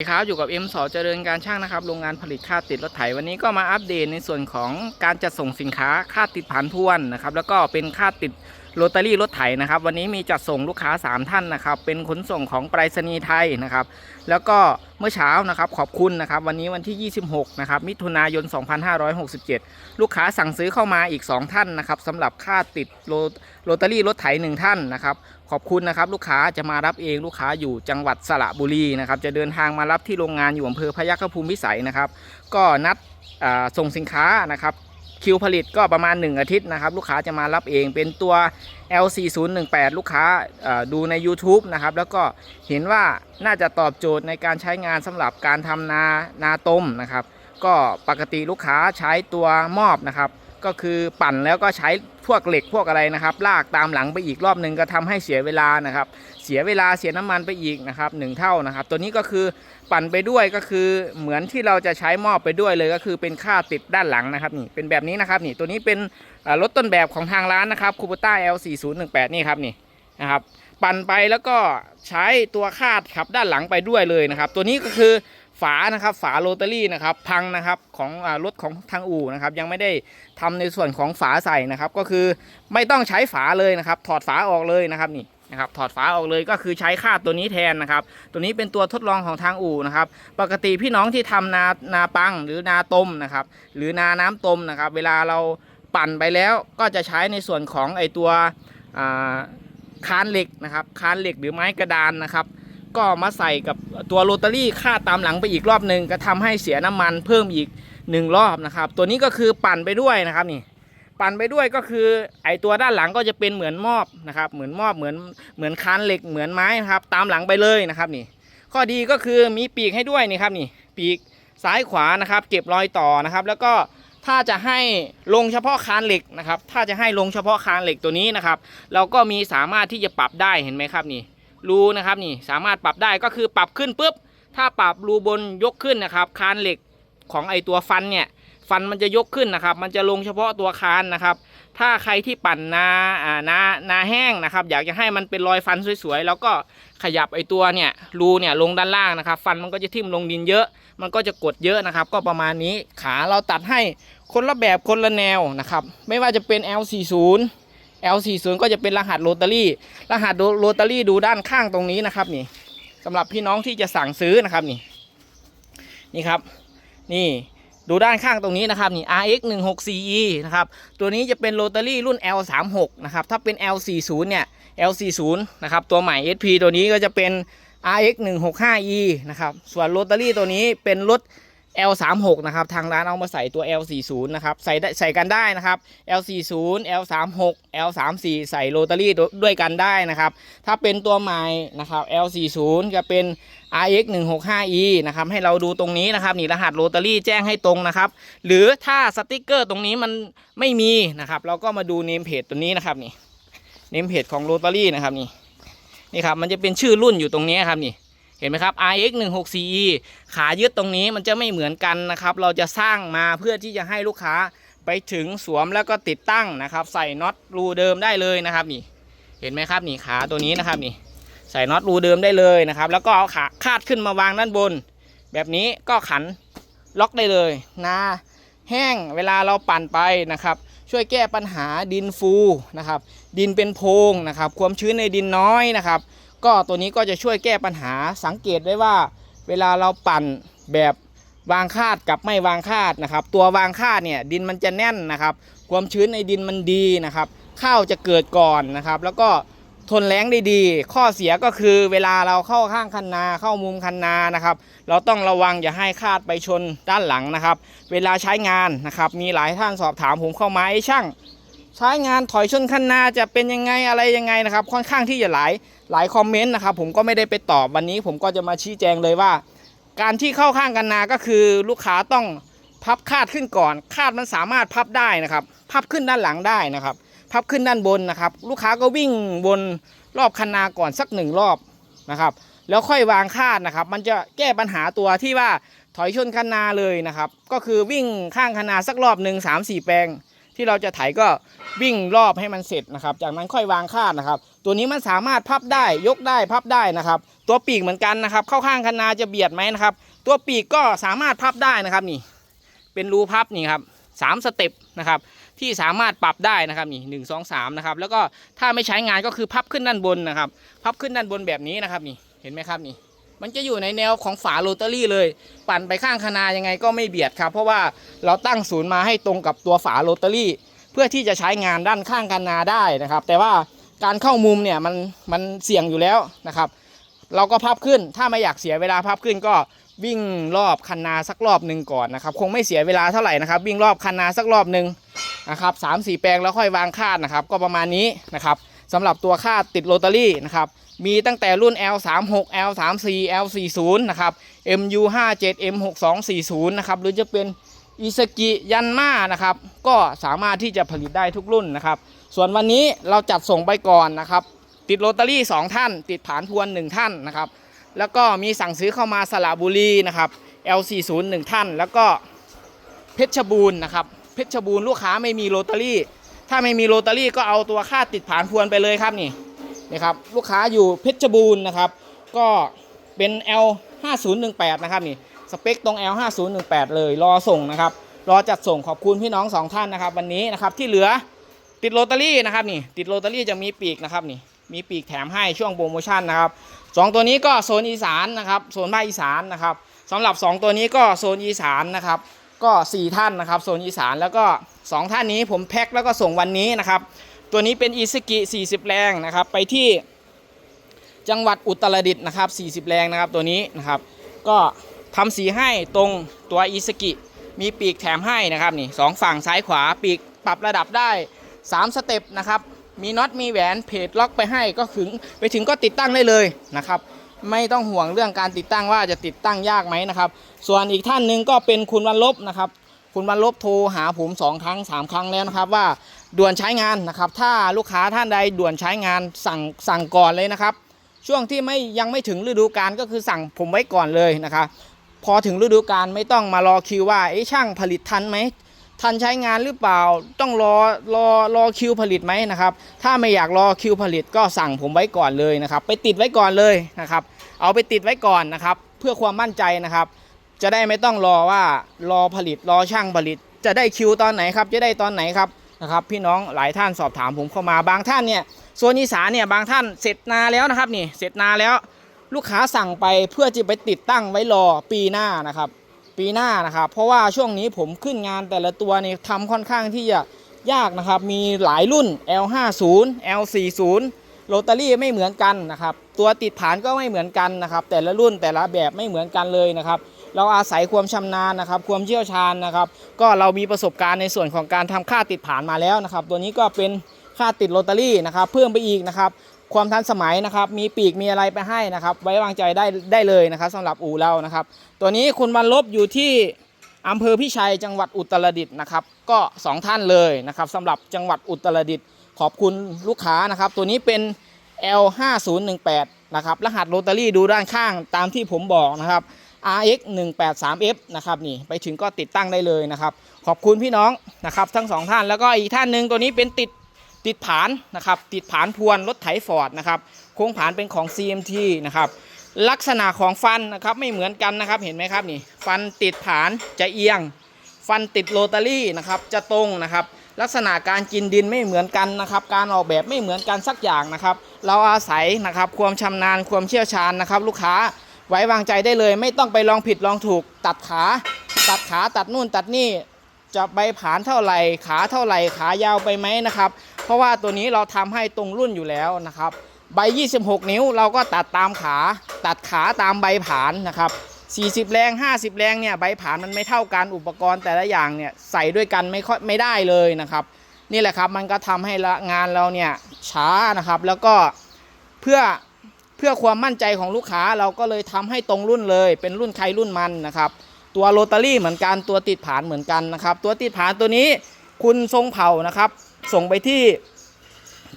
สวัสดีครับอยู่กับเอ็มสอเจริญการช่างนะครับโรงงานผลิตค่าติดรถไถวันนี้ก็มาอัปเดตในส่วนของการจัดส่งสินค้าค่าติดผ่านทวนนะครับแล้วก็เป็นค่าติด โรตารี่รถไถนะครับ วันนี้มีจัดส่งลูกค้า 3 ท่านนะครับ เป็นขนส่งของไปรษณีย์ไทยนะครับ แล้วก็เมื่อเช้านะครับขอบคุณนะครับ วันนี้วันที่ 26 นะครับ มิถุนายน 2567 ลูกค้าสั่งซื้อเข้ามาอีก 2 ท่านนะครับสำหรับค่าติดโรโรตารี่รถไถหนึ่งท่านนะครับ ขอบคุณนะครับ ลูกค้าจะมารับเองลูกค้าอยู่จังหวัดสระบุรีนะครับ จะเดินทางมารับที่โรงงานอยู่อำเภอพยัคฆภูมิวิสัยนะครับ ก็นัดส่งสินค้านะครับคิวผลิตก็ประมาณ 1 อาทิตย์นะครับ ลูกค้าจะมารับเองเป็นตัว L4018 ลูกค้าดูใน YouTube นะครับ แล้วก็เห็นว่าน่าจะตอบโจทย์ในการใช้งานสำหรับการทำนานาต้มนะครับ ก็ปกติลูกค้าใช้ตัวมอบนะครับ ก็คือปั่นแล้วก็ใช้พวกเหล็กพวกอะไรนะครับ ลากตามหลังไปอีกรอบหนึ่งก็ทำให้เสียเวลานะครับ สียเวลาเสียน้ำมันไปอีกนะครับหนึ่งเท่านะครับ ตัวนี้ก็คือปั่นไปด้วยก็คือเหมือนที่เราจะใช้มอบไปด้วยเลยก็คือเป็นค่าติดด้านหลังนะครับนี่เป็นแบบนี้นะครับนี่ตัวนี้เป็นรถต้นแบบของทางร้านนะครับคูปต้า L4018 นี่ครับนี่นะครับปั่นไปแล้วก็ใช้ตัวคาดขับด้านหลังไปด้วยเลยนะครับ ตัวนี้ก็คือฝานะครับฝาโรตารี่นะครับพังนะครับของรถของทางอู่นะครับยังไม่ได้ทำในส่วนของฝาใส่นะครับ ก็คือไม่ต้องใช้ฝาเลยนะครับ ถอดฝาออกเลยนะครับนี่ นะครับถอดฝาออกเลยก็คือใช้คาดตัวนี้แทนนะครับ ตัวนี้เป็นตัวทดลองของทางอู่นะครับ ปกติพี่น้องที่ทำนานาปังหรือนาต้มนะครับ หรือนาน้ำต้มนะครับ เวลาเราปั่นไปแล้วก็จะใช้ในส่วนของไอตัวคานเหล็กนะครับคานเหล็กหรือไม้กระดานนะครับ ก็มาใส่กับตัวโรตารี่คาดตามหลังไปอีกรอบหนึ่งก็ทำให้เสียน้ำมันเพิ่มอีกหนึ่งรอบนะครับ ตัวนี้ก็คือปั่นไปด้วยนะครับนี่ ปั่นไปด้วยก็คือไอตัวด้านหลังก็จะเป็นเหมือนมอบนะครับเหมือนมอบเหมือนเหมือนคานเหล็กเหมือนไม้นะครับตามหลังไปเลยนะครับนี่ ข้อดีก็คือมีปีกให้ด้วยนี่ครับนี่ปีกซ้ายขวานะครับ เก็บรอยต่อนะครับ แล้วก็ถ้าจะให้ลงเฉพาะคานเหล็กนะครับ ถ้าจะให้ลงเฉพาะคานเหล็กตัวนี้นะครับ เราก็มีสามารถที่จะปรับได้เห็นไหมครับนี่รูนะครับนี่สามารถปรับได้ก็คือปรับขึ้นปุ๊บถ้าปรับรูบนยกขึ้นนะครับ คานเหล็กของไอตัวฟันเนี่ย ฟันมันจะยกขึ้นนะครับ มันจะลงเฉพาะตัวคานนะครับ ถ้าใครที่ปั่นนาอ่านานาแห้งนะครับ อยากจะให้มันเป็นรอยฟันสวยๆ แล้วก็ขยับไอตัวเนี่ยรูเนี่ยลงด้านล่างนะครับ ฟันมันก็จะทิ่มลงดินเยอะ มันก็จะกดเยอะนะครับ ก็ประมาณนี้ขาเราตัดให้คนละแบบคนละแนวนะครับ ไม่ว่าจะเป็น L40 L40 ก็จะเป็นรหัสโรตารี่ รหัสโรตารี่ดูด้านข้างตรงนี้นะครับนี่สำหรับพี่น้องที่จะสั่งซื้อนะครับนี่นี่ครับ นี่ ดูด้านข้างตรงนี้นะครับนี่ RX 1 6 4 E นะครับตัวนี้จะเป็นโรตารี่รุ่น L36 นะครับถ้าเป็น L40 เนี่ย L40 นะครับตัวใหม่ SP ตัวนี้ก็จะเป็น RX 1 6 5 E นะครับส่วนโรตารี่ตัวนี้เป็นรถ L36 นะครับทางร้านเอามาใส่ตัว L40 นะครับใส่ได้ใส่กันได้นะครับ L40 L36 L34 ใส่โรตารี่ด้วยกันได้นะครับถ้าเป็นตัวใหม่นะครับ L40 จะเป็น RX 165E นะครับให้เราดูตรงนี้นะครับนี่รหัสโรตารี่แจ้งให้ตรงนะครับ หรือถ้าสติกเกอร์ตรงนี้มันไม่มีนะครับ เราก็มาดูเนมเพจตัวนี้นะครับนี่เนมเพจของโรตารี่นะครับนี่นี่ครับมันจะเป็นชื่อรุ่นอยู่ตรงนี้ครับนี่เห็นไหมครับ RX 1 6 4 E ขายึดตรงนี้มันจะไม่เหมือนกันนะครับ เราจะสร้างมาเพื่อที่จะให้ลูกค้าไปถึงสวมแล้วก็ติดตั้งนะครับ ใส่น็อตรูเดิมได้เลยนะครับนี่ เห็นไหมครับนี่ขาตัวนี้นะครับนี่ ใส่น็อตรูเดิมได้เลยนะครับ แล้วก็เอาขาคาดขึ้นมาวางด้านบน แบบนี้ก็ขันล็อกได้เลยนาแห้งเวลาเราปั่นไปนะครับ ช่วยแก้ปัญหาดินฟูนะครับ ดินเป็นโพงนะครับ ความชื้นในดินน้อยนะครับ ก็ตัวนี้ก็จะช่วยแก้ปัญหาสังเกตได้ว่า เวลาเราปั่นแบบวางคาดกับไม่วางคาดนะครับ ตัววางคาดเนี่ยดินมันจะแน่นนะครับ ความชื้นในดินมันดีนะครับ ข้าวจะเกิดก่อนนะครับ แล้วก็ ทนแรงได้ดี ข้อเสียก็คือเวลาเราเข้าข้างคันนาเข้ามุมคันนานะครับ เราต้องระวังอย่าให้คาดไปชนด้านหลังนะครับ เวลาใช้งานนะครับมีหลายท่านสอบถามผมเข้ามาไอ้ช่าง ใช้งานถอยชนคันนาจะเป็นยังไงอะไรยังไงนะครับ ค่อนข้างที่จะหลายหลายคอมเมนต์นะครับผมก็ไม่ได้ไปตอบวันนี้ผมก็จะมาชี้แจงเลยว่า การที่เข้าข้างกันนาก็คือลูกค้าต้องพับคาดขึ้นก่อน คาดมันสามารถพับได้นะครับ พับขึ้นด้านหลังได้นะครับ พับขึ้นด้านบนนะครับ ลูกค้าก็วิ่งบนรอบคันนาก่อนสักหนึ่งรอบนะครับ แล้วค่อยวางคาดนะครับ มันจะแก้ปัญหาตัวที่ว่าถอยชนคันนาเลยนะครับ ก็คือวิ่งข้างคันนาสักรอบหนึ่งสามสี่แปลง ที่เราจะไถก็วิ่งรอบให้มันเสร็จนะครับ จากนั้นค่อยวางคาดนะครับ ตัวนี้มันสามารถพับได้ยกได้พับได้นะครับ ตัวปีกเหมือนกันนะครับ เข้าข้างคันนาจะเบียดไหมนะครับ ตัวปีกก็สามารถพับได้นะครับนี่ เป็นรูพับนี่ครับสามสเต็ปนะครับ ที่สามารถปรับได้นะครับนี่หนึ่งสองสามนะครับแล้วก็ถ้าไม่ใช้งานก็คือพับขึ้นด้านบนนะครับพับขึ้นด้านบนแบบนี้นะครับนี่เห็นไหมครับนี่มันจะอยู่ในแนวของฝาโรตารี่เลย ปั่นไปข้างคนายังไงก็ไม่เบียดครับ เพราะว่าเราตั้งศูนย์มาให้ตรงกับตัวฝาโรตารี่ เพื่อที่จะใช้งานด้านข้างคนาได้นะครับ แต่ว่าการเข้ามุมเนี่ยมันมันเสี่ยงอยู่แล้วนะครับ เราก็พับขึ้นถ้าไม่อยากเสียเวลาพับขึ้นก็ วิ่งรอบคันนาสักรอบหนึ่งก่อนนะครับ คงไม่เสียเวลาเท่าไหร่นะครับ วิ่งรอบคันนาสักรอบหนึ่งนะครับสามสี่แปลงแล้วค่อยวางคาดนะครับ ก็ประมาณนี้นะครับสำหรับตัวคาดติดโรตารี่นะครับมีตั้งแต่รุ่น L36 L34 L40 นะครับ MU57 M6240 นะครับหรือจะเป็นอิสกิยันมานะครับ ก็สามารถที่จะผลิตได้ทุกรุ่นนะครับ ส่วนวันนี้เราจัดส่งไปก่อนนะครับ ติดโรตารี่ 2 ท่าน ติดผานพวน 1 ท่านนะครับ แล้วก็มีสั่งซื้อเข้ามาสระบุรีนะครับ L40 1 ท่าน แล้วก็เพชรบูรณ์นะครับ เพชรบูรณ์ลูกค้าไม่มีโรตารี่ ถ้าไม่มีโรตารี่ก็เอาตัวค่าติดผานพวนไปเลยครับนี่นี่ครับลูกค้าอยู่เพชรบูรณ์นะครับ ก็เป็น L5018 นะครับนี่สเปคตรง L5018 เลยรอส่งนะครับ รอจัดส่งขอบคุณพี่น้องสองท่านนะครับ วันนี้นะครับที่เหลือติดโรตารี่นะครับนี่ติดโรตารี่จะมีปีกนะครับนี่ มีปีกแถมให้ช่วงโปรโมชั่นนะครับสองตัวนี้ก็โซนอีสานนะครับโซนภาคอีสานนะครับสำหรับสองตัวนี้ก็โซนอีสานนะครับก็สี่ท่านนะครับโซนอีสานแล้วก็สองท่านนี้ผมแพ็คแล้วก็ส่งวันนี้นะครับ ตัวนี้เป็นอีสกิ 40 แรงนะครับ ไปที่จังหวัดอุตรดิตถ์นะครับ 40 แรงนะครับตัวนี้นะครับ ก็ทำสีให้ตรงตัวอีสกิ มีปีกแถมให้นะครับนี่สองฝั่งซ้ายขวาปีกปรับระดับได้ 3 สเต็ปนะครับ มีน็อตมีแหวนเพจล็อกไปให้ก็ถึงไปถึงก็ติดตั้งได้เลยนะครับไม่ต้องห่วงเรื่องการติดตั้งว่าจะติดตั้งยากไหมนะครับส่วนอีกท่านหนึ่งก็เป็นคุณวันลบนะครับคุณวันลบโทรหาผมสองครั้งสามครั้งแล้วนะครับว่าด่วนใช้งานนะครับถ้าลูกค้าท่านใดด่วนใช้งานสั่งสั่งก่อนเลยนะครับช่วงที่ไม่ยังไม่ถึงฤดูกาลก็คือสั่งผมไว้ก่อนเลยนะครับพอถึงฤดูกาลไม่ต้องมารอคิวว่าเอ๊ะช่างผลิตทันไหม ทันใช้งานหรือเปล่า ต้องรอรอรอคิวผลิตไหมนะครับ ถ้าไม่อยากรอคิวผลิตก็สั่งผมไว้ก่อนเลยนะครับ ไปติดไว้ก่อนเลยนะครับ เอาไปติดไว้ก่อนนะครับ เพื่อความมั่นใจนะครับ จะได้ไม่ต้องรอว่ารอผลิตรอช่างผลิต จะได้คิวตอนไหนครับ จะได้ตอนไหนครับนะครับ พี่น้องหลายท่านสอบถามผมเข้ามาบางท่านเนี่ยโซนอีสานเนี่ยบางท่านเสร็จนาแล้วนะครับนี่เสร็จนาแล้ว ลูกค้าสั่งไปเพื่อจะไปติดตั้งไว้รอปีหน้านะครับ ปีหน้านะครับเพราะว่าช่วงนี้ผมขึ้นงานแต่ละตัวนี่ทำค่อนข้างที่จะยากนะครับมีหลายรุ่น L50 L40 โรตารี่ไม่เหมือนกันนะครับตัวติดฐานก็ไม่เหมือนกันนะครับแต่ละรุ่นแต่ละแบบไม่เหมือนกันเลยนะครับเราอาศัยความชำนาญนะครับ ความเชี่ยวชาญนะครับ ก็เรามีประสบการณ์ในส่วนของการทำค่าติดฐานมาแล้วนะครับ ตัวนี้ก็เป็นค่าติดโรตารี่นะครับ เพิ่มไปอีกนะครับ ความทันสมัยนะครับ มีปีกมีอะไรไปให้นะครับ ไว้วางใจได้ได้เลยนะครับสำหรับอู่เรานะครับ ตัวนี้คุณวันลบอยู่ที่อำเภอพิชัยจังหวัดอุตรดิตถ์นะครับ ก็ 2 ท่านเลยนะครับสำหรับจังหวัดอุตรดิตถ์ขอบคุณลูกค้านะครับ ตัวนี้เป็น L5018 นะครับรหัสโรตารี่ดูด้านข้างตามที่ผมบอกนะครับ RX 183F นะครับนี่ไปถึงก็ติดตั้งได้เลยนะครับ ขอบคุณพี่น้องนะครับ ทั้งสองท่านแล้วก็อีกท่านหนึ่งตัวนี้เป็นติด ติดผานนะครับติดผานพวนรถไถฟอร์ดนะครับโค้งผานเป็นของ CMT นะครับลักษณะของฟันนะครับไม่เหมือนกันนะครับเห็นไหมครับนี่ฟันติดผานจะเอียง ฟันติดโรตารี่นะครับจะตรงนะครับลักษณะการกินดินไม่เหมือนกันนะครับ การออกแบบไม่เหมือนกันสักอย่างนะครับ เราอาศัยนะครับความชำนาญความเชี่ยวชาญนะครับ ลูกค้าไว้วางใจได้เลย ไม่ต้องไปลองผิดลองถูก ตัดขา ตัดขาตัดนู่นตัดนี่จะใบผานเท่าไหร่ขาเท่าไหร่ขายาวไปไหมนะครับ เพราะว่าตัวนี้เราทำให้ตรงรุ่นอยู่แล้วนะครับ ใบ 26 นิ้วเราก็ตัดตามขาตัดขาตามใบผานนะครับ40 แรง 50 แรงเนี่ยใบผานมันไม่เท่ากันอุปกรณ์แต่ละอย่างเนี่ยใส่ด้วยกันไม่ค่อยไม่ได้เลยนะครับ นี่แหละครับมันก็ทำให้งานเราเนี่ยช้านะครับแล้วก็เพื่อเพื่อความมั่นใจของลูกค้าเราก็เลยทำให้ตรงรุ่นเลย เป็นรุ่นใครรุ่นมันนะครับตัวโรตารี่เหมือนกันตัวติดผานเหมือนกันนะครับ ตัวติดผานตัวนี้คุณทรงเผ่านะครับ ส่งไปที่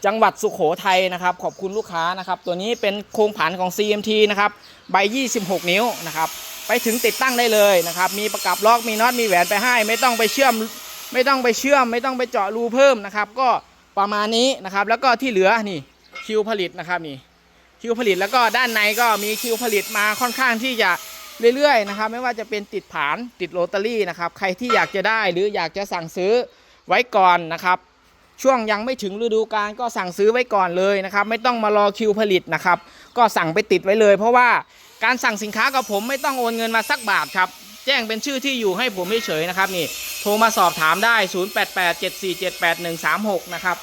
จังหวัดสุขโขทัยนะครับ ขอบคุณลูกค้านะครับ ตัวนี้เป็นโครงผานของ CMT นะครับใบ 26 นิ้วนะครับ ไปถึงติดตั้งได้เลยนะครับ มีประกับล็อกมีน็อตมีแหวนไปให้ ไม่ต้องไปเชื่อม ไม่ต้องไปเชื่อม ไม่ต้องไปเจาะรูเพิ่มนะครับ ก็ประมาณนี้นะครับ แล้วก็ที่เหลือนี่คิวผลิตนะครับนี่คิวผลิตแล้วก็ด้านในก็มีคิวผลิตมาค่อนข้างที่จะเรื่อยๆนะครับ ไม่ว่าจะเป็นติดผานติดโรตารี่นะครับ ใครที่อยากจะได้หรืออยากจะสั่งซื้อไว้ก่อนนะครับ ช่วงยังไม่ถึงฤดูกาลก็สั่งซื้อไว้ก่อนเลยนะครับ ไม่ต้องมารอคิวผลิตนะครับ ก็สั่งไปติดไว้เลย เพราะว่าการสั่งสินค้ากับผมไม่ต้องโอนเงินมาสักบาทครับ แจ้งเป็นชื่อที่อยู่ให้ผมเฉยๆนะครับนี่โทรมาสอบถามได้ 0887478136 นะครับ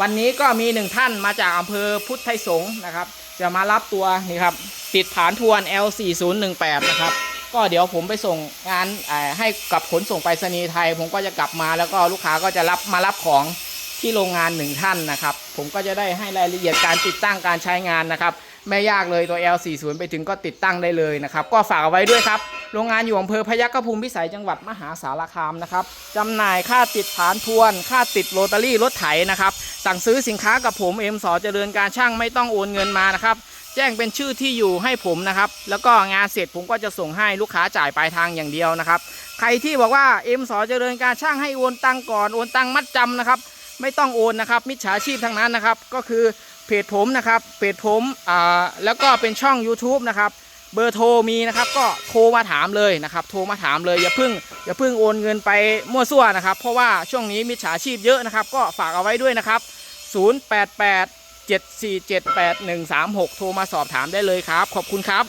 วันนี้ก็มีหนึ่งท่านมาจากอำเภอพุทธไทยสงฆ์นะครับ จะมารับตัวนี่ครับติดฐานทวน L4018 นะครับก็เดี๋ยวผมไปส่งงานให้กับขนส่งไปรษณีย์ไทย ผมก็จะกลับมาแล้วก็ลูกค้าก็จะรับมารับของ ที่โรงงานหนึ่งท่านนะครับ ผมก็จะได้ให้รายละเอียดการติดตั้งการใช้งานนะครับ ไม่ยากเลยตัว L40 ไปถึงก็ติดตั้งได้เลยนะครับ ก็ฝากเอาไว้ด้วยครับ โรงงานอยู่อำเภอพยัคฆภูมิพิสัยจังหวัดมหาสารคามนะครับจำหน่ายค่าติดฐานทวน ค่าติดโรตารี่รถไถนะครับ สั่งซื้อสินค้ากับผมเอ็มสอเจริญการช่างไม่ต้องโอนเงินมานะครับแจ้งเป็นชื่อที่อยู่ให้ผมนะครับ แล้วก็งานเสร็จผมก็จะส่งให้ลูกค้าจ่ายปลายทางอย่างเดียวนะครับ ใครที่บอกว่าเอ็มสอเจริญการช่างให้โอนตังก่อนโอนตังมัดจำนะครับ ไม่ต้องโอนนะครับมิจฉาชีพทั้งนั้นนะครับ ก็คือเพจผมนะครับเพจผมอ่าแล้วก็เป็นช่อง YouTube นะครับเบอร์โทรมีนะครับก็โทรมาถามเลยนะครับ โทรมาถามเลยอย่าเพิ่งอย่าเพิ่งโอนเงินไปมั่วซั่วนะครับ เพราะว่าช่วงนี้มิจฉาชีพเยอะนะครับ ก็ฝากเอาไว้ด้วยนะครับ 088 7478136 โทรมาสอบถามได้เลยครับ ขอบคุณครับ